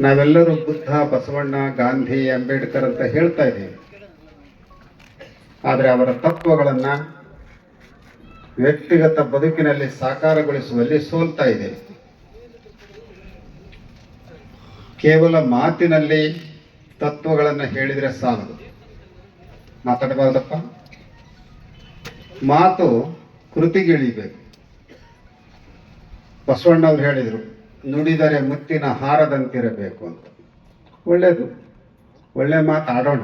ನಾವೆಲ್ಲರೂ ಬುದ್ಧ, ಬಸವಣ್ಣ, ಗಾಂಧಿ, ಅಂಬೇಡ್ಕರ್ ಅಂತ ಹೇಳ್ತಾ ಇದ್ದೀವಿ. ಆದರೆ ಅವರ ತತ್ವಗಳನ್ನು ವ್ಯಕ್ತಿಗತ ಬದುಕಿನಲ್ಲಿ ಸಾಕಾರಗೊಳಿಸುವಲ್ಲಿ ಸೋಲ್ತಾ ಇದೆ ಕೇವಲ ಮಾತಿನಲ್ಲಿ ತತ್ವಗಳನ್ನು ಹೇಳಿದರೆ ಸಾಲದು. ಮಾತಾಡಬಾರ್ದಪ್ಪ. ಮಾತು ಕೃತಿಗಿಳಿಬೇಕು ಬಸವಣ್ಣವ್ರು ಹೇಳಿದರು ನುಡಿದರೆ ಮುತ್ತಿನ ಹಾರದಂತಿರಬೇಕು ಅಂತ. ಒಳ್ಳೆಯದು ಒಳ್ಳೆ ಮಾತಾಡೋಣ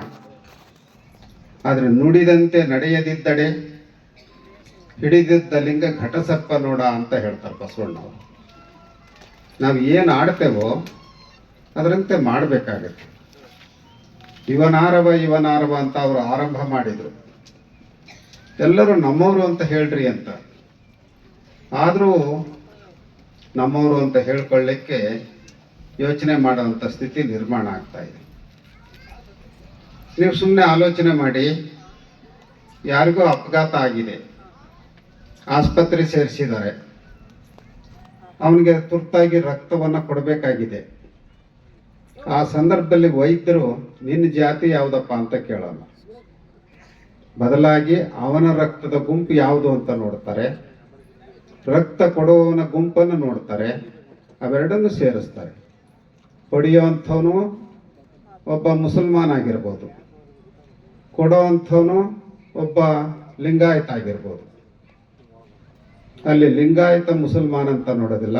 ಆದರೆ ನುಡಿದಂತೆ ನಡೆಯದಿದ್ದಡೆ ಹಿಡಿದಿದ್ದ ಲಿಂಗ ಘಟಸಪ್ಪ ನೋಡ ಅಂತ ಹೇಳ್ತಾರೆ ಬಸವಣ್ಣವರು ನಾವು ಏನು ಆಡ್ತೇವೋ ಅದರಂತೆ ಮಾಡಬೇಕಾಗತ್ತೆ. ಇವನಾರವ ಇವನಾರವ ಅಂತ ಅವರು ಆರಂಭ ಮಾಡಿದರು. ಎಲ್ಲರೂ ನಮ್ಮವರು ಅಂತ ಹೇಳ್ರಿ ಅಂತ. ಆದರೂ ನಮ್ಮವರು ಅಂತ ಹೇಳ್ಕೊಳ್ಳಿಕ್ಕೆ ಯೋಚನೆ ಮಾಡುವಂಥ ಸ್ಥಿತಿ ನಿರ್ಮಾಣ ಆಗ್ತಾ ಇದೆ. ನೀವು ಸುಮ್ಮನೆ ಆಲೋಚನೆ ಮಾಡಿ, ಯಾರಿಗೂ ಅಪಘಾತ ಆಗಿದೆ, ಆಸ್ಪತ್ರೆ ಸೇರಿಸಿದ್ದಾರೆ, ಅವನಿಗೆ ತುರ್ತಾಗಿ ರಕ್ತವನ್ನು ಕೊಡಬೇಕಾಗಿದೆ. ಆ ಸಂದರ್ಭದಲ್ಲಿ ವೈದ್ಯರು, ನಿನ್ನ ಜಾತಿ ಯಾವುದಪ್ಪ ಅಂತ ಕೇಳಲ್ಲ ಬದಲಾಗಿ ಅವನ ರಕ್ತದ ಗುಂಪು ಯಾವುದು ಅಂತ ನೋಡ್ತಾರೆ. ರಕ್ತ ಕೊಡುವವನ ಗುಂಪನ್ನು ನೋಡ್ತಾರೆ, ಅವೆರಡನ್ನು ಸೇರಿಸ್ತಾರೆ. ಹೊಡೆಯುವಂಥವನು ಒಬ್ಬ ಮುಸಲ್ಮಾನ್ ಆಗಿರ್ಬೋದು, ಕೊಡೋವಂಥವನು ಒಬ್ಬ ಲಿಂಗಾಯತ ಆಗಿರ್ಬೋದು. ಅಲ್ಲಿ ಲಿಂಗಾಯತ ಮುಸಲ್ಮಾನ್ ಅಂತ ನೋಡೋದಿಲ್ಲ.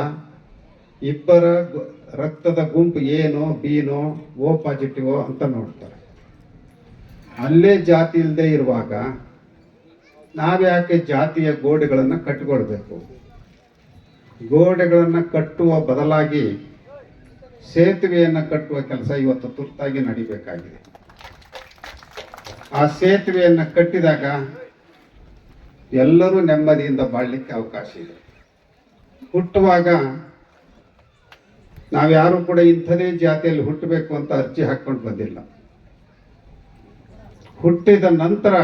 ಇಬ್ಬರ ರಕ್ತದ ಗುಂಪು ಏನೋ, ಬೀನೋ, ಓ ಪಾಸಿಟಿವೋ ಅಂತ ನೋಡ್ತಾರೆ. ಅಲ್ಲೇ ಜಾತಿ ಇಲ್ಲದೆ ಇರುವಾಗ ನಾವ್ಯಾಕೆ ಜಾತಿಯ ಗೋಡೆಗಳನ್ನು ಕಟ್ಟಿಕೊಳ್ಬೇಕು ಗೋಡೆಗಳನ್ನು ಕಟ್ಟುವ ಬದಲಾಗಿ ಸೇತುವೆಯನ್ನು ಕಟ್ಟುವ ಕೆಲಸ ಇವತ್ತು ತುರ್ತಾಗಿ ನಡಿಬೇಕಾಗಿದೆ. ಆ ಸೇತುವೆಯನ್ನು ಕಟ್ಟಿದಾಗ ಎಲ್ಲರೂ ನೆಮ್ಮದಿಯಿಂದ ಬಾಳಲಿಕ್ಕೆ ಅವಕಾಶ ಇದೆ. ಹುಟ್ಟುವಾಗ ನಾವ್ಯಾರು ಕೂಡ ಇಂಥದೇ ಜಾತಿಯಲ್ಲಿ ಹುಟ್ಟಬೇಕು ಅಂತ ಅರ್ಜಿ ಹಾಕ್ಕೊಂಡು ಬಂದಿಲ್ಲ. ಹುಟ್ಟಿದ ನಂತರ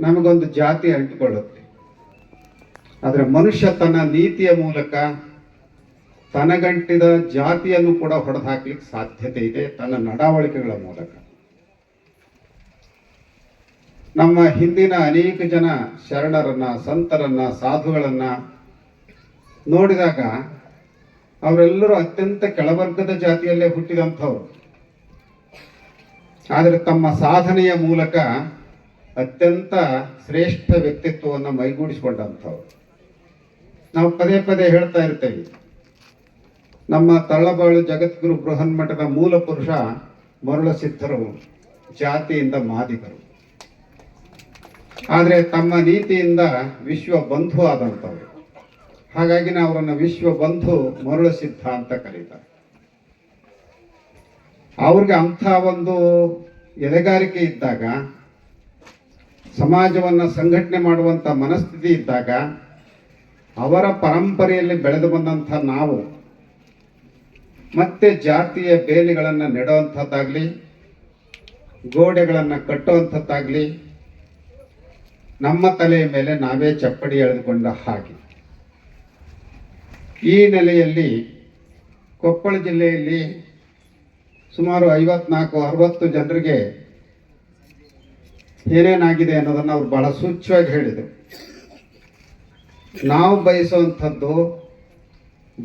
ನಮಗೊಂದು ಜಾತಿ ಅಂಟಿಕೊಳ್ಳುತ್ತೆ. ಆದರೆ ಮನುಷ್ಯ ತನ್ನ ನೀತಿಯ ಮೂಲಕ ತನಗಂಟಿದ ಜಾತಿಯನ್ನು ಕೂಡ ಹೊಡೆದು ಹಾಕ್ಲಿಕ್ಕೆ ಸಾಧ್ಯತೆ ಇದೆ ತನ್ನ ನಡವಳಿಕೆಗಳ ಮೂಲಕ. ನಮ್ಮ ಹಿಂದಿನ ಅನೇಕ ಜನ ಶರಣರನ್ನ, ಸಂತರನ್ನ, ಸಾಧುಗಳನ್ನ ನೋಡಿದಾಗ ಅವರೆಲ್ಲರೂ ಅತ್ಯಂತ ಕೆಳವರ್ಗದ ಜಾತಿಯಲ್ಲೇ ಹುಟ್ಟಿದಂಥವ್ರು. ಆದರೆ ತಮ್ಮ ಸಾಧನೆಯ ಮೂಲಕ ಅತ್ಯಂತ ಶ್ರೇಷ್ಠ ವ್ಯಕ್ತಿತ್ವವನ್ನು ಮೈಗೂಡಿಸಿಕೊಂಡಂಥವ್ರು. ನಾವು ಪದೇ ಪದೇ ಹೇಳ್ತಾ ಇರ್ತೇವೆ. ನಮ್ಮ ತಳ್ಳಬಾಳು ಜಗದ್ಗುರು ಬೃಹನ್ಮಠದ ಮೂಲ ಪುರುಷ ಮರುಳಸಿದ್ಧರು, ಜಾತಿಯಿಂದ ಮಾದಿಗರು. ಆದರೆ ತಮ್ಮ ನೀತಿಯಿಂದ ವಿಶ್ವ ಬಂಧು ಆದಂಥವ್ರು. ಹಾಗಾಗಿ ನಾವು ಅವರನ್ನು ವಿಶ್ವ ಬಂಧು ಮರುಳಸಿದ್ಧ ಅಂತ ಕರೀತಾರೆ. ಅವ್ರಿಗೆ ಅಂಥ ಒಂದು ಎದೆಗಾರಿಕೆ ಇದ್ದಾಗ ಸಮಾಜವನ್ನು ಸಂಘಟನೆ ಮಾಡುವಂಥ ಮನಸ್ಥಿತಿ ಇದ್ದಾಗ ಅವರ ಪರಂಪರೆಯಲ್ಲಿ ಬೆಳೆದು ಬಂದಂಥ ನಾವು, ಮತ್ತೆ ಜಾತಿಯ ಬೇಲಿಗಳನ್ನು ನೆಡುವಂಥದ್ದಾಗಲಿ, ಗೋಡೆಗಳನ್ನು ಕಟ್ಟುವಂಥದ್ದಾಗಲಿ, ನಮ್ಮ ತಲೆಯ ಮೇಲೆ ನಾವೇ ಚಪ್ಪಡಿ ಎಳೆದುಕೊಂಡ ಹಾಗೆ. ಈ ನೆಲೆಯಲ್ಲಿ ಕೊಪ್ಪಳ ಜಿಲ್ಲೆಯಲ್ಲಿ ಸುಮಾರು ಐವತ್ನಾಲ್ಕು, ಅರವತ್ತು ಜನರಿಗೆ ಏನೇನಾಗಿದೆ ಅನ್ನೋದನ್ನು ಅವ್ರು ಬಹಳ ಸೂಚ್ಯವಾಗಿ ಹೇಳಿದರು. ನಾವು ಬಯಸುವಂಥದ್ದು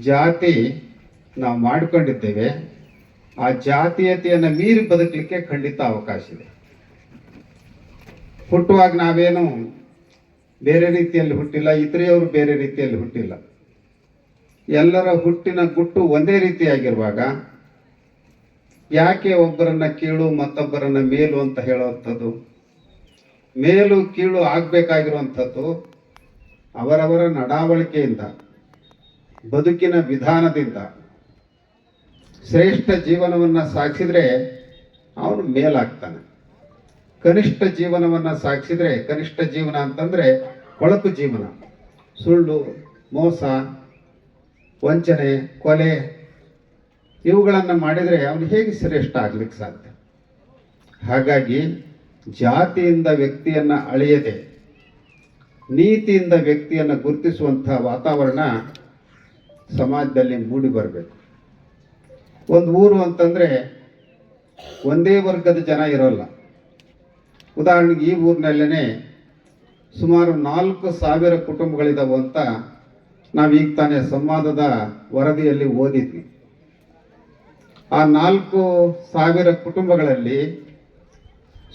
ಜಾತಿ ನಾವು ಮಾಡಿಕೊಂಡಿದ್ದೇವೆ. ಆ ಜಾತೀಯತೆಯನ್ನು ಮೀರಿ ಬದುಕಲಿಕ್ಕೆ ಖಂಡಿತ ಅವಕಾಶ ಇದೆ. ಹುಟ್ಟುವಾಗ ನಾವೇನು ಬೇರೆ ರೀತಿಯಲ್ಲಿ ಹುಟ್ಟಿಲ್ಲ, ಇತರೆಯವರು ಬೇರೆ ರೀತಿಯಲ್ಲಿ ಹುಟ್ಟಿಲ್ಲ. ಎಲ್ಲರ ಹುಟ್ಟಿನ ಗುಟ್ಟು ಒಂದೇ ರೀತಿಯಾಗಿರುವಾಗ ಯಾಕೆ ಒಬ್ಬರನ್ನ ಕೀಳು ಮತ್ತೊಬ್ಬರನ್ನ ಮೇಲು ಅಂತ ಹೇಳುವಂಥದ್ದು? ಮೇಲು ಕೀಳು ಆಗಬೇಕಾಗಿರುವಂಥದ್ದು ಅವರವರ ನಡಾವಳಿಕೆಯಿಂದ, ಬದುಕಿನ ವಿಧಾನದಿಂದ. ಶ್ರೇಷ್ಠ ಜೀವನವನ್ನು ಸಾಗಿಸಿದರೆ ಅವನು ಮೇಲಾಗ್ತಾನೆ. ಕನಿಷ್ಠ ಜೀವನವನ್ನು ಸಾಗಿಸಿದರೆ, ಕನಿಷ್ಠ ಜೀವನ ಅಂತಂದರೆ ಕೊಳಕು ಜೀವನ. ಸುಳ್ಳು, ಮೋಸ, ವಂಚನೆ, ಕೊಲೆ, ಇವುಗಳನ್ನು ಮಾಡಿದರೆ ಅವನು ಹೇಗೆ ಶ್ರೇಷ್ಠ ಆಗ್ಲಿಕ್ಕೆ ಸಾಧ್ಯ? ಹಾಗಾಗಿ ಜಾತಿಯಿಂದ ವ್ಯಕ್ತಿಯನ್ನು ಅಳೆಯದೆ, ನೀತಿಯಿಂದ ವ್ಯಕ್ತಿಯನ್ನು ಗುರುತಿಸುವಂಥ ವಾತಾವರಣ ಸಮಾಜದಲ್ಲಿ ಮೂಡಿ ಬರಬೇಕು. ಒಂದು ಊರು ಅಂತಂದ್ರೆ ಒಂದೇ ವರ್ಗದ ಜನ ಇರೋಲ್ಲ. ಉದಾಹರಣೆಗೆ ಈ ಊರಿನಲ್ಲೇ ಸುಮಾರು ನಾಲ್ಕು ಸಾವಿರ ಕುಟುಂಬಗಳಿದಾವೆ ಅಂತ ನಾವೀಗ ತಾನೇ ಸಂವಾದದ ವರದಿಯಲ್ಲಿ ಓದಿದ್ವಿ. ಆ ನಾಲ್ಕು ಸಾವಿರ ಕುಟುಂಬಗಳಲ್ಲಿ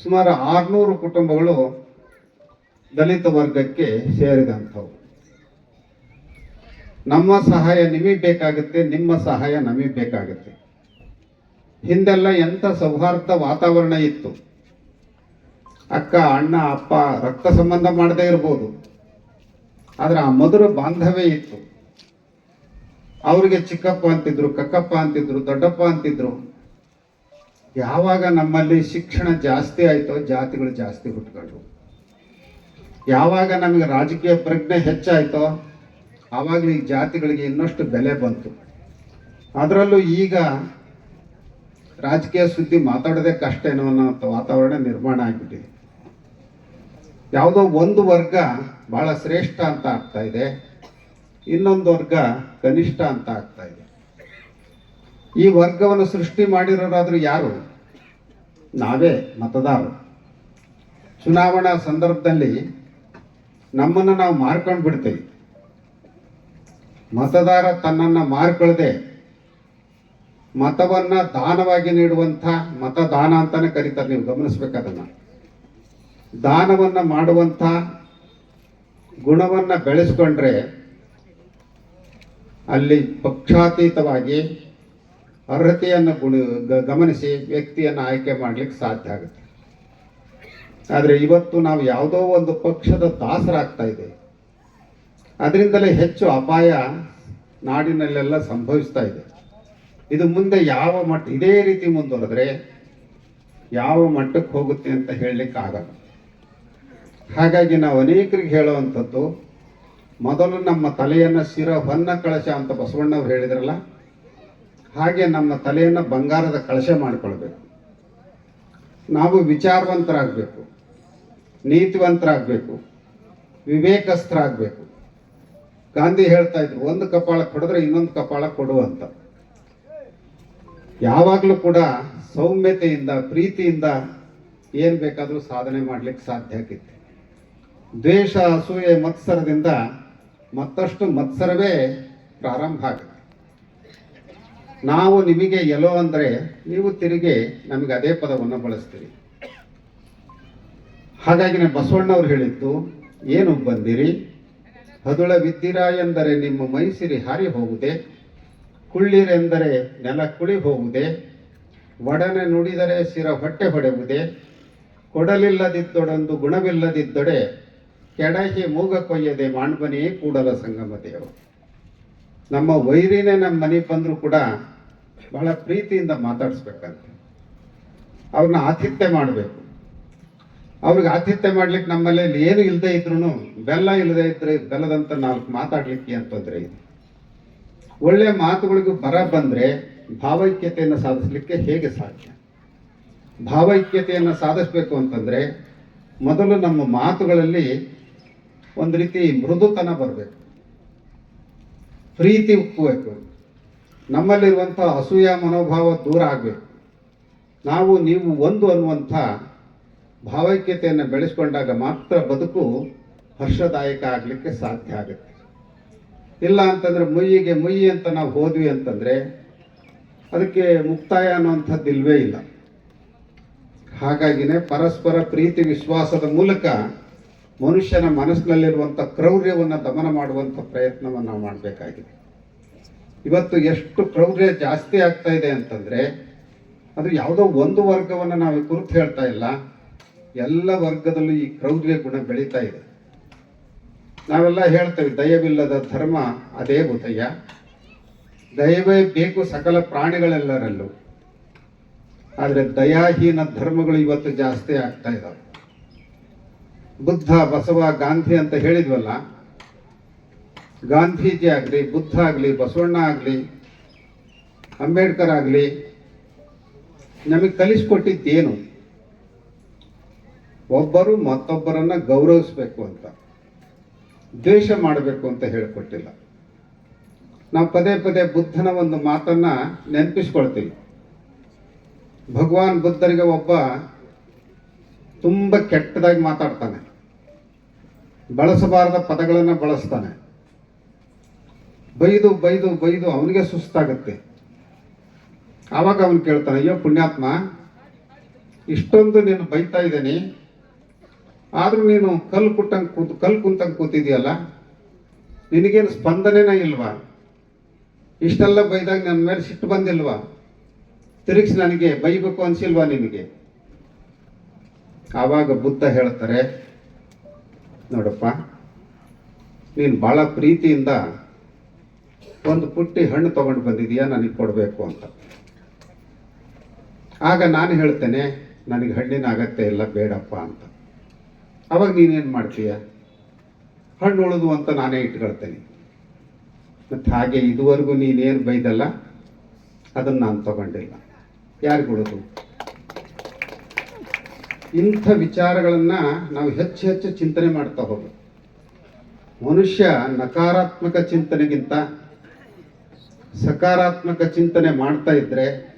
ಸುಮಾರು ಆರುನೂರು ಕುಟುಂಬಗಳು ದಲಿತ ವರ್ಗಕ್ಕೆ ಸೇರಿದಂಥವು. ನಮ್ಮ ಸಹಾಯ ನಿಮಗೆ ಬೇಕಾಗುತ್ತೆ, ನಿಮ್ಮ ಸಹಾಯ ನಮಗೆ ಬೇಕಾಗುತ್ತೆ. ಹಿಂದೆಲ್ಲ ಎಂಥ ಸೌಹಾರ್ದ ವಾತಾವರಣ ಇತ್ತು. ಅಕ್ಕ, ಅಣ್ಣ, ಅಪ್ಪ ರಕ್ತ ಸಂಬಂಧ ಮಾಡದೇ ಇರ್ಬೋದು. ಆದರೆ ಆ ಮಧುರ ಬಾಂಧವ್ಯ ಇತ್ತು. ಅವರಿಗೆ ಚಿಕ್ಕಪ್ಪ ಅಂತಿದ್ರು, ಕಕ್ಕಪ್ಪ ಅಂತಿದ್ರು, ದೊಡ್ಡಪ್ಪ ಅಂತಿದ್ರು. ಯಾವಾಗ ನಮ್ಮಲ್ಲಿ ಶಿಕ್ಷಣ ಜಾಸ್ತಿ ಆಯ್ತೋ ಜಾತಿಗಳು ಜಾಸ್ತಿ ಹುಟ್ಕೊಂಡ್ರು ಯಾವಾಗ ನಮಗೆ ರಾಜಕೀಯ ಪ್ರಜ್ಞೆ ಹೆಚ್ಚಾಯಿತೋ ಆವಾಗಲೂ ಈ ಜಾತಿಗಳಿಗೆ ಇನ್ನಷ್ಟು ಬೆಲೆ ಬಂತು. ಅದರಲ್ಲೂ ಈಗ ರಾಜಕೀಯ ಸುದ್ದಿ ಮಾತಾಡೋದೇ ಕಷ್ಟ ಏನೋ ಅನ್ನೋ ವಾತಾವರಣ ನಿರ್ಮಾಣ ಆಗಿಬಿಟ್ಟಿದೆ. ಯಾವುದೋ ಒಂದು ವರ್ಗ ಬಹಳ ಶ್ರೇಷ್ಠ ಅಂತ ಆಗ್ತಾ ಇದೆ. ಇನ್ನೊಂದು ವರ್ಗ ಕನಿಷ್ಠ ಅಂತ ಆಗ್ತಾ ಇದೆ. ಈ ವರ್ಗವನ್ನು ಸೃಷ್ಟಿ ಮಾಡಿರೋರಾದರೂ ಯಾರು? ನಾವೇ ಮತದಾರರು. ಚುನಾವಣಾ ಸಂದರ್ಭದಲ್ಲಿ ನಮ್ಮನ್ನು ನಾವು ಮಾರ್ಕೊಂಡು ಬಿಡ್ತೀವಿ. ಮತದಾರ ತನ್ನನ್ನು ಮಾರ್ಕೊಳ್ಳದೆ ಮತವನ್ನು ದಾನವಾಗಿ ನೀಡುವಂಥ ಮತದಾನ ಅಂತಲೇ ಕರೀತಾರೆ. ನೀವು ಗಮನಿಸ್ಬೇಕು ದಾನವನ್ನು ದಾನವನ್ನ ಮಾಡುವಂಥ ಗುಣವನ್ನು ಬೆಳೆಸ್ಕೊಂಡ್ರೆ ಅಲ್ಲಿ ಪಕ್ಷಾತೀತವಾಗಿ ಅರ್ಹತೆಯನ್ನು ಗುಣ ಗಮನಿಸಿ ವ್ಯಕ್ತಿಯನ್ನು ಆಯ್ಕೆ ಮಾಡಲಿಕ್ಕೆ ಸಾಧ್ಯ ಆಗುತ್ತೆ. ಆದರೆ ಇವತ್ತು ನಾವು ಯಾವುದೋ ಒಂದು ಪಕ್ಷದ ದಾಸರಾಗ್ತಾ ಇದೆ. ಅದರಿಂದಲೇ ಹೆಚ್ಚು ಅಪಾಯ ನಾಡಿನಲ್ಲೆಲ್ಲ ಸಂಭವಿಸ್ತಾ ಇದೆ. ಇದು ಮುಂದೆ ಯಾವ ಮಟ್ಟ, ಇದೇ ರೀತಿ ಮುಂದುವರೆದ್ರೆ ಯಾವ ಮಟ್ಟಕ್ಕೆ ಹೋಗುತ್ತೆ ಅಂತ ಹೇಳಲಿಕ್ಕೆ ಆಗಲ್ಲ. ಹಾಗಾಗಿ ನಾವು ಅನೇಕರಿಗೆ ಹೇಳುವಂಥದ್ದು, ಮೊದಲು ನಮ್ಮ ತಲೆಯನ್ನು ಶಿರ ಹೊನ್ನ ಕಳಶ ಅಂತ ಬಸವಣ್ಣವ್ರು ಹೇಳಿದ್ರಲ್ಲ ಹಾಗೆ ನಮ್ಮ ತಲೆಯನ್ನು ಬಂಗಾರದ ಕಳಶೆ ಮಾಡಿಕೊಳ್ಬೇಕು. ನಾವು ವಿಚಾರವಂತರಾಗಬೇಕು, ನೀತಿವಂತರಾಗಬೇಕು, ವಿವೇಕಸ್ಥರಾಗಬೇಕು. ಗಾಂಧಿ ಹೇಳ್ತಾ ಇದ್ರು, ಒಂದು ಕಪಾಳ ಕೊಡಿದ್ರೆ ಇನ್ನೊಂದು ಕಪಾಳ ಕೊಡು ಅಂತ. ಯಾವಾಗಲೂ ಕೂಡ ಸೌಮ್ಯತೆಯಿಂದ, ಪ್ರೀತಿಯಿಂದ ಏನು ಬೇಕಾದರೂ ಸಾಧನೆ ಮಾಡ್ಲಿಕ್ಕೆ ಸಾಧ್ಯ ಆಗಿತ್ತು ದ್ವೇಷ, ಅಸೂಯೆ, ಮತ್ಸರದಿಂದ ಮತ್ತಷ್ಟು ಮತ್ಸರವೇ ಪ್ರಾರಂಭ ಆಗುತ್ತೆ. ನಾವು ನಿಮಗೆ ಎಲ್ಲೋ ಅಂದರೆ ನೀವು ತಿರುಗಿ ನಮಗೆ ಅದೇ ಪದವನ್ನು ಬಳಸ್ತೀರಿ. ಹಾಗಾಗಿ ನಾನು ಬಸವಣ್ಣವ್ರು ಹೇಳಿದ್ದು, ಏನು ಬಂದಿರಿ? ಹದುಳ ವಿದ್ದಿರ ಎಂದರೆ ನಿಮ್ಮ ಮೈಸಿರಿ ಹಾರಿ ಹೋಗುದೆ ಕುಳ್ಳಿರೆಂದರೆ ನೆಲ ಕುಳಿ ಹೋಗುದೆ, ಒಡನೆ ನುಡಿದರೆ ಸಿರ ಹೊಟ್ಟೆ ಹೊಡೆವುದೇ ಕೊಡಲಿಲ್ಲದಿದ್ದೊಡೊಂದು ಗುಣವಿಲ್ಲದಿದ್ದೊಡೆ ಕೆಡಹಿ ಮೂಗ ಕೊಯ್ಯದೆ ಮಾಣ್ಬನೇ ಕೂಡಲ ಸಂಗಮ ದೇವ. ನಮ್ಮ ವೈರಿನೇ ನಮ್ಮ ಮನೆಗೆ ಬಂದರೂ ಕೂಡ ಬಹಳ ಪ್ರೀತಿಯಿಂದ ಮಾತಾಡಿಸ್ಬೇಕಂತೆ. ಅವ್ರನ್ನ ಆತಿಥ್ಯ ಮಾಡಬೇಕು. ಅವ್ರಿಗೆ ಆತಿಥ್ಯ ಮಾಡ್ಲಿಕ್ಕೆ ನಮ್ಮಲ್ಲಿ ಏನು ಇಲ್ಲದೆ ಇದ್ರು ಬೆಲ್ಲ ಇಲ್ಲದೆ ಇದ್ರೆ ಬೆಲ್ಲದಂತ ನಾಲ್ಕು ಮಾತಾಡ್ಲಿಕ್ಕೆ ಏನು ತೊಂದರೆ ಇದೆ ಒಳ್ಳೆ ಮಾತುಗಳಿಗೂ ಬರ ಬಂದ್ರೆ ಭಾವೈಕ್ಯತೆಯನ್ನು ಸಾಧಿಸಲಿಕ್ಕೆ ಹೇಗೆ ಸಾಧ್ಯ? ಭಾವೈಕ್ಯತೆಯನ್ನು ಸಾಧಿಸಬೇಕು ಅಂತಂದ್ರೆ ಮೊದಲು ನಮ್ಮ ಮಾತುಗಳಲ್ಲಿ ಒಂದು ರೀತಿ ಮೃದುತನ ಬರಬೇಕು. ಪ್ರೀತಿ ಉಕ್ಕಬೇಕು ನಮ್ಮಲ್ಲಿರುವಂಥ ಅಸೂಯ ಮನೋಭಾವ ದೂರ ಆಗಬೇಕು. ನಾವು ನೀವು ಒಂದು ಅನ್ನುವಂಥ ಭಾವೈಕ್ಯತೆಯನ್ನು ಬೆಳೆಸ್ಕೊಂಡಾಗ ಮಾತ್ರ ಬದುಕು ಹರ್ಷದಾಯಕ ಆಗಲಿಕ್ಕೆ ಸಾಧ್ಯ ಆಗುತ್ತೆ. ಇಲ್ಲ ಅಂತಂದರೆ ಮುಯ್ಯಿಗೆ ಮುಯ್ಯಿ ಅಂತ ನಾವು ಹೋದ್ವಿ ಅಂತಂದರೆ ಅದಕ್ಕೆ ಮುಕ್ತಾಯ ಅನ್ನುವಂಥದ್ದು ಇಲ್ಲವೇ ಇಲ್ಲ. ಹಾಗಾಗಿನೇ ಪರಸ್ಪರ ಪ್ರೀತಿ ವಿಶ್ವಾಸದ ಮೂಲಕ ಮನುಷ್ಯನ ಮನಸ್ಸಿನಲ್ಲಿರುವಂಥ ಕ್ರೌರ್ಯವನ್ನು ದಮನ ಮಾಡುವಂಥ ಪ್ರಯತ್ನವನ್ನು ನಾವು ಮಾಡಬೇಕಾಗಿದೆ. ಇವತ್ತು ಎಷ್ಟು ಕ್ರೌರ್ಯ ಜಾಸ್ತಿ ಆಗ್ತಾ ಇದೆ ಅಂತಂದರೆ, ಅದು ಯಾವುದೋ ಒಂದು ವರ್ಗವನ್ನು ನಾವು ಕುರಿತು ಹೇಳ್ತಾ ಇಲ್ಲ. ಎಲ್ಲ ವರ್ಗದಲ್ಲೂ ಈ ಕ್ರೌರ್ಯ ಗುಣ ಬೆಳೀತಾ ಇದೆ. ನಾವೆಲ್ಲ ಹೇಳ್ತೇವೆ, ದಯವಿಲ್ಲದ ಧರ್ಮ ಅದೇ ಬುತಯ್ಯ ದಯವೇ ಬೇಕು ಸಕಲ ಪ್ರಾಣಿಗಳೆಲ್ಲರಲ್ಲೂ. ಆದರೆ ದಯಾಹೀನ ಧರ್ಮಗಳು ಇವತ್ತು ಜಾಸ್ತಿ ಆಗ್ತಾ ಇದ್ದಾವೆ ಬುದ್ಧ ಬಸವ ಗಾಂಧಿ ಅಂತ ಹೇಳಿದ್ವಲ್ಲ, ಗಾಂಧೀಜಿ ಆಗಲಿ, ಬುದ್ಧ ಆಗಲಿ, ಬಸವಣ್ಣ ಆಗಲಿ, ಅಂಬೇಡ್ಕರ್ ಆಗಲಿ, ನಮಗೆ ಕಲಿಸ್ಕೊಟ್ಟಿದ್ದೇನು? ಒಬ್ಬರು ಮತ್ತೊಬ್ಬರನ್ನು ಗೌರವಿಸಬೇಕು ಅಂತ, ದ್ವೇಷ ಮಾಡಬೇಕು ಅಂತ ಹೇಳಿಕೊಟ್ಟಿಲ್ಲ. ನಾವು ಪದೇ ಪದೇ ಬುದ್ಧನ ಒಂದು ಮಾತನ್ನು ನೆನಪಿಸ್ಕೊಳ್ತೀವಿ. ಭಗವಾನ್ ಬುದ್ಧರಿಗೆ ಒಬ್ಬ ತುಂಬ ಕೆಟ್ಟದಾಗಿ ಮಾತಾಡ್ತಾನೆ. ಬಳಸಬಾರದ ಪದಗಳನ್ನು ಬಳಸ್ತಾನೆ. ಬೈದು ಬೈದು ಬೈದು ಅವನಿಗೆ ಸುಸ್ತಾಗುತ್ತೆ. ಆವಾಗ ಅವನು ಕೇಳ್ತಾನೆ, ಅಯ್ಯೋ, ಪುಣ್ಯಾತ್ಮ, ಇಷ್ಟೊಂದು ನೀನು ಬೈತಾ ಇದ್ದೀನಿ. ಆದರೂ ನೀನು ಕಲ್ಲು ಕುಟ್ಟಂಗೆ ಕೂತು, ಕಲ್ಲು ಕುಂತಂಗೆ ಕೂತಿದೆಯಲ್ಲ ನಿನಗೇನು ಸ್ಪಂದನೆನೇ ಇಲ್ವಾ? ಇಷ್ಟೆಲ್ಲ ಬೈದಾಗ ನನ್ನ ಮೇಲೆ ಸಿಟ್ಟು ಬಂದಿಲ್ವಾ? ತಿರುಗಿಸಿ ನನಗೆ ಬೈಬೇಕು ಅನ್ಸಿಲ್ವಾ ನಿನಗೆ? ಆವಾಗ ಬುದ್ಧ ಹೇಳ್ತಾರೆ ನೋಡಪ್ಪ, ನೀನು ಭಾಳ ಪ್ರೀತಿಯಿಂದ ಒಂದು ಪುಟ್ಟಿ ಹಣ್ಣು ತಗೊಂಡು ಬಂದಿದೀಯಾ, ನನಗೆ ಕೊಡಬೇಕು ಅಂತ. ಆಗ ನಾನು ಹೇಳ್ತೇನೆ, ನನಗೆ ಹಣ್ಣಿನ ಅಗತ್ಯ ಇಲ್ಲ ಬೇಡಪ್ಪ ಅಂತ. ಅವಾಗ ನೀನೇನು ಮಾಡ್ತೀಯ? ಹಣ್ಣು ಉಳಿದು ಅಂತ ನಾನೇ ಇಟ್ಕೊಳ್ತೇನೆ. ಮತ್ತು ಹಾಗೆ ಇದುವರೆಗೂ ನೀನೇನು ಬೈದಲ್ಲ, ಅದನ್ನು ನಾನು ತಗೊಂಡಿಲ್ಲ. ಯಾರು ಉಳಿದು? ಇಂಥ ವಿಚಾರಗಳನ್ನು ನಾವು ಹೆಚ್ಚು ಹೆಚ್ಚು ಚಿಂತನೆ ಮಾಡ್ತಾ ಹೋಗ್ಬೇಕು ಮನುಷ್ಯ ನಕಾರಾತ್ಮಕ ಚಿಂತನೆಗಿಂತ ಸಕಾರಾತ್ಮಕ ಚಿಂತನೆ ಮಾಡ್ತಾ ಇದ್ದರೆ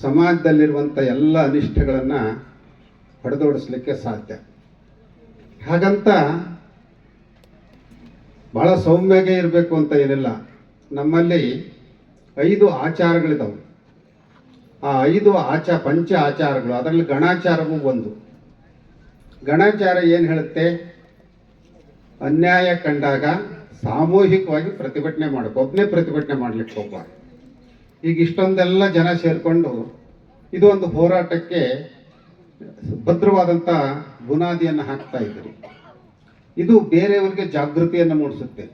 ಸಮಾಜದಲ್ಲಿರುವಂಥ ಎಲ್ಲ ಅನಿಷ್ಟಗಳನ್ನು ಹೊಡೆದೋಡಿಸ್ಲಿಕ್ಕೆ ಸಾಧ್ಯ. ಹಾಗಂತ ಬಹಳ ಸೌಮ್ಯಗೆ ಇರಬೇಕು ಅಂತ ಏನಿಲ್ಲ. ನಮ್ಮಲ್ಲಿ ಐದು ಆಚಾರಗಳಿದಾವೆ. ಆ, ಐದು ಆಚಾರ ಪಂಚ ಆಚಾರಗಳು, ಅದರಲ್ಲಿ ಗಣಾಚಾರವೂ ಒಂದು. ಗಣಾಚಾರ ಏನು ಹೇಳುತ್ತೆ? ಅನ್ಯಾಯ ಕಂಡಾಗ ಸಾಮೂಹಿಕವಾಗಿ ಪ್ರತಿಭಟನೆ ಮಾಡಬೇಕು. ಒಬ್ಬನೇ ಪ್ರತಿಭಟನೆ ಮಾಡ್ಲಿಕ್ಕೆ ಹೋಗ್ಬಾರ್ದು. ಈಗ ಇಷ್ಟೊಂದೆಲ್ಲ ಜನ ಸೇರಿಕೊಂಡು ಇದು ಒಂದು ಹೋರಾಟಕ್ಕೆ ಭದ್ರವಾದಂಥ ಬುನಾದಿಯನ್ನು ಹಾಕ್ತಾ ಇದ್ರಿ. ಇದು ಬೇರೆಯವರಿಗೆ ಜಾಗೃತಿಯನ್ನು ಮೂಡಿಸುತ್ತೆ.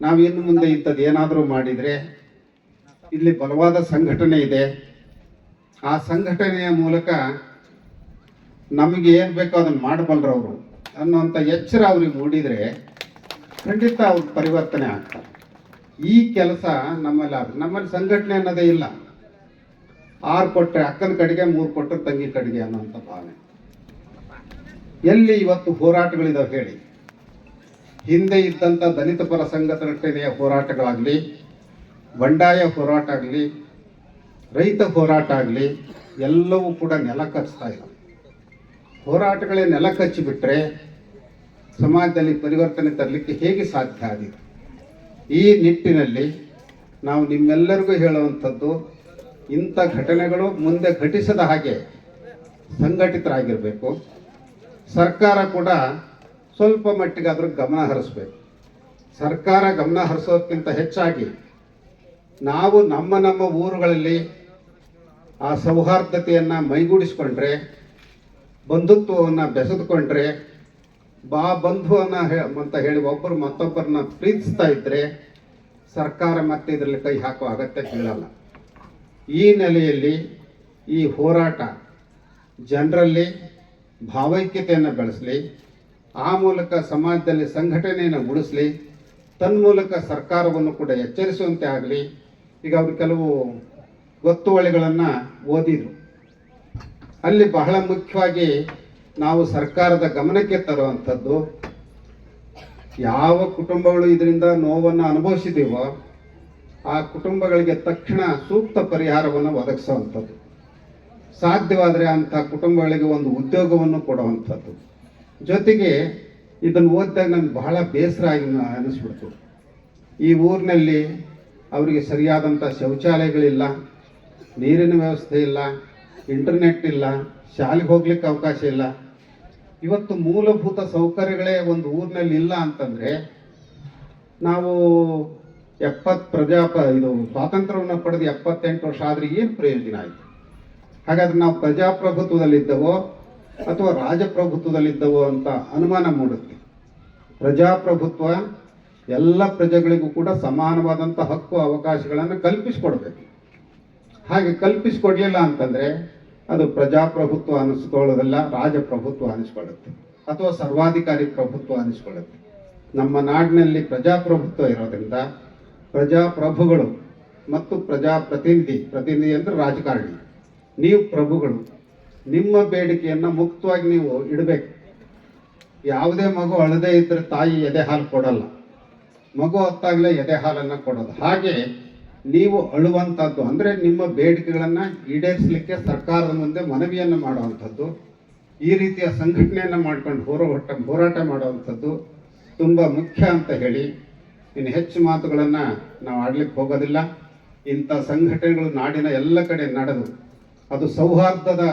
ನಾವು ಇನ್ನು ಮುಂದೆ ಇಂಥದ್ದು ಏನಾದರೂ ಮಾಡಿದರೆ, ಇಲ್ಲಿ ಬಲವಾದ ಸಂಘಟನೆ ಇದೆ. ಆ ಸಂಘಟನೆಯ ಮೂಲಕ ನಮಗೆ ಏನು ಬೇಕೋ ಅದನ್ನು ಮಾಡಬಲ್ಲರವರು ಅನ್ನುವಂಥ ಎಚ್ಚರ ಅವ್ರಿಗೆ ಮೂಡಿದರೆ ಖಂಡಿತ ಅವ್ರ ಪರಿವರ್ತನೆ ಆಗ್ತಾರೆ. ಈ ಕೆಲಸ ನಮ್ಮಲ್ಲಿ ಆಗ ನಮ್ಮಲ್ಲಿ ಸಂಘಟನೆ ಅನ್ನೋದೇ ಇಲ್ಲ. ಆರು ಕೊಟ್ಟರೆ ಅಕ್ಕನ ಕಡೆಗೆ, ಮೂರು ಕೊಟ್ಟರೆ ತಂಗಿ ಕಡೆಗೆ ಅನ್ನೋಂಥ ಭಾವನೆ. ಎಲ್ಲಿ ಇವತ್ತು ಹೋರಾಟಗಳಿದಾವೆ ಹೇಳಿ. ಹಿಂದೆ ಇದ್ದಂಥ ದಲಿತ ಪರ ಸಂಘಟನೆಯ ಹೋರಾಟಗಳಾಗಲಿ, ಬಂಡಾಯ ಹೋರಾಟ ಆಗಲಿ ರೈತ ಹೋರಾಟ ಆಗಲಿ, ಎಲ್ಲವೂ ಕೂಡ ನೆಲ ಕಚ್ತಾ ಇಲ್ಲ. ಹೋರಾಟಗಳೇ ನೆಲ ಕಚ್ಚಿಬಿಟ್ರೆ ಸಮಾಜದಲ್ಲಿ ಪರಿವರ್ತನೆ ತರಲಿಕ್ಕೆ ಹೇಗೆ ಸಾಧ್ಯ ಆಗಿದೆ? ಈ ನಿಟ್ಟಿನಲ್ಲಿ ನಾವು ನಿಮ್ಮೆಲ್ಲರಿಗೂ ಹೇಳುವಂಥದ್ದು, ಇಂಥ ಘಟನೆಗಳು ಮುಂದೆ ಘಟಿಸದ ಹಾಗೆ ಸಂಘಟಿತರಾಗಿರಬೇಕು. ಸರ್ಕಾರ ಕೂಡ ಸ್ವಲ್ಪ ಮಟ್ಟಿಗೆ ಅದ್ರ ಗಮನ ಹರಿಸ್ಬೇಕು. ಸರ್ಕಾರ ಗಮನ ಹರಿಸೋದಕ್ಕಿಂತ ಹೆಚ್ಚಾಗಿ ನಾವು ನಮ್ಮ ನಮ್ಮ ಊರುಗಳಲ್ಲಿ ಆ ಸೌಹಾರ್ದತೆಯನ್ನು ಮೈಗೂಡಿಸ್ಕೊಂಡ್ರೆ, ಬಂಧುತ್ವವನ್ನು ಬೆಸೆದುಕೊಂಡ್ರೆ, ಬಾ ಬಂಧುವನ್ನ ಅಂತ ಹೇಳಿ ಒಬ್ಬರು ಮತ್ತೊಬ್ಬರನ್ನ ಪ್ರೀತಿಸ್ತಾ ಇದ್ದರೆ ಸರ್ಕಾರ ಮತ್ತೆ ಇದರಲ್ಲಿ ಕೈ ಹಾಕುವ ಅಗತ್ಯ ಕೇಳಲ್ಲ ಈ ನೆಲೆಯಲ್ಲಿ ಈ ಹೋರಾಟ ಜನರಲ್ಲಿ ಭಾವೈಕ್ಯತೆಯನ್ನು ಬೆಳೆಸಲಿ, ಆ ಮೂಲಕ ಸಮಾಜದಲ್ಲಿ ಸಂಘಟನೆಯನ್ನು ಉಳಿಸಲಿ ತನ್ಮೂಲಕ ಸರ್ಕಾರವನ್ನು ಕೂಡ ಎಚ್ಚರಿಸುವಂತೆ ಆಗಲಿ. ಈಗ ಅವರು ಕೆಲವು ಗೊತ್ತುವಳಿಗಳನ್ನು ಓದಿದರು. ಅಲ್ಲಿ ಬಹಳ ಮುಖ್ಯವಾಗಿ ನಾವು ಸರ್ಕಾರದ ಗಮನಕ್ಕೆ ತರುವಂಥದ್ದು, ಯಾವ ಕುಟುಂಬಗಳು ಇದರಿಂದ ನೋವನ್ನು ಅನುಭವಿಸಿದೀವೋ, ಆ ಕುಟುಂಬಗಳಿಗೆ ತಕ್ಷಣ ಸೂಕ್ತ ಪರಿಹಾರವನ್ನು ಒದಗಿಸುವಂಥದ್ದು. ಸಾಧ್ಯವಾದರೆ ಅಂಥ ಕುಟುಂಬಗಳಿಗೆ ಒಂದು ಉದ್ಯೋಗವನ್ನು ಕೊಡುವಂಥದ್ದು. ಜೊತೆಗೆ ಇದನ್ನು ಓದಿದಾಗ ನನಗೆ ಬಹಳ ಬೇಸರ ಆಗಿ ಅನಿಸ್ಬಿಡ್ತು. ಈ ಊರಿನಲ್ಲಿ ಅವರಿಗೆ ಸರಿಯಾದಂಥ ಶೌಚಾಲಯಗಳಿಲ್ಲ. ನೀರಿನ ವ್ಯವಸ್ಥೆ ಇಲ್ಲ ಇಂಟರ್ನೆಟ್ ಇಲ್ಲ, ಶಾಲೆಗೆ ಹೋಗ್ಲಿಕ್ಕೆ ಅವಕಾಶ ಇಲ್ಲ. ಇವತ್ತು ಮೂಲಭೂತ ಸೌಕರ್ಯಗಳೇ ಒಂದು ಊರಿನಲ್ಲಿ ಇಲ್ಲ ಅಂತಂದರೆ, ನಾವು ಎಪ್ಪತ್ತು ಪ್ರಜಾಪ, ಇದು ಸ್ವಾತಂತ್ರ್ಯವನ್ನು ಪಡೆದು ಎಪ್ಪತ್ತೆಂಟು ವರ್ಷ ಆದರೆ ಏನು ಪ್ರಯೋಜನ ಆಯಿತು? ಹಾಗಾದ್ರೆ ನಾವು ಪ್ರಜಾಪ್ರಭುತ್ವದಲ್ಲಿದ್ದವೋ ಅಥವಾ ರಾಜಪ್ರಭುತ್ವದಲ್ಲಿದ್ದವೋ ಅಂತ ಅನುಮಾನ ಮೂಡುತ್ತೆ. ಪ್ರಜಾಪ್ರಭುತ್ವ ಎಲ್ಲ ಪ್ರಜೆಗಳಿಗೂ ಕೂಡ ಸಮಾನವಾದಂಥ ಹಕ್ಕು, ಅವಕಾಶಗಳನ್ನು ಕಲ್ಪಿಸಿಕೊಡ್ಬೇಕು. ಹಾಗೆ ಕಲ್ಪಿಸಿಕೊಡ್ಲಿಲ್ಲ ಅಂತಂದ್ರೆ ಅದು ಪ್ರಜಾಪ್ರಭುತ್ವ ಅನಿಸ್ಕೊಳ್ಳೋದಲ್ಲ, ರಾಜಪ್ರಭುತ್ವ ಅನಿಸ್ಕೊಳ್ಳುತ್ತೆ. ಅಥವಾ ಸರ್ವಾಧಿಕಾರಿ ಪ್ರಭುತ್ವ ಅನಿಸ್ಕೊಳ್ಳುತ್ತೆ. ನಮ್ಮ ನಾಡಿನಲ್ಲಿ ಪ್ರಜಾಪ್ರಭುತ್ವ ಇರೋದ್ರಿಂದ ಪ್ರಜಾಪ್ರಭುಗಳು ಮತ್ತು ಪ್ರಜಾಪ್ರತಿನಿಧಿ, ಪ್ರತಿನಿಧಿ ಅಂದ್ರೆ ರಾಜಕಾರಣಿ. ನೀವು ಪ್ರಭುಗಳು, ನಿಮ್ಮ ಬೇಡಿಕೆಯನ್ನು ಮುಕ್ತವಾಗಿ ನೀವು ಇಡಬೇಕು. ಯಾವುದೇ ಮಗು ಅಳದೇ ಇದ್ರೆ ತಾಯಿ ಎದೆ ಹಾಲು ಕೊಡಲ್ಲ. ಮಗು ಹೊತ್ತಾಗಲೇ ಎದೆ ಹಾಲನ್ನು ಕೊಡೋದು. ಹಾಗೆ ನೀವು ಅಳುವಂಥದ್ದು ಅಂದರೆ ನಿಮ್ಮ ಬೇಡಿಕೆಗಳನ್ನು ಈಡೇರಿಸಲಿಕ್ಕೆ ಸರ್ಕಾರದ ಮುಂದೆ ಮನವಿಯನ್ನು ಮಾಡುವಂಥದ್ದು ಈ ರೀತಿಯ ಸಂಘಟನೆಯನ್ನು ಮಾಡ್ಕೊಂಡು ಹೋರಾಟ ಹೋರಾಟ ಮಾಡುವಂಥದ್ದು ತುಂಬ ಮುಖ್ಯ ಅಂತ ಹೇಳಿ ಇನ್ನು ಹೆಚ್ಚು ಮಾತುಗಳನ್ನು ನಾವು ಆಡ್ಲಿಕ್ಕೆ ಹೋಗೋದಿಲ್ಲ. ಇಂಥ ಸಂಘಟನೆಗಳು ನಾಡಿನ ಎಲ್ಲ ಕಡೆ ನಡೆದು ಅದು ಸೌಹಾರ್ದದ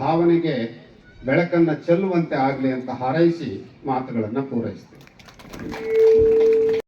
ಭಾವನೆಗೆ ಬೆಳಕನ್ನು ಚೆಲ್ಲುವಂತೆ ಆಗಲಿ ಅಂತ ಹಾರೈಸಿ ಮಾತುಗಳನ್ನು ಪೂರೈಸ್ತೀವಿ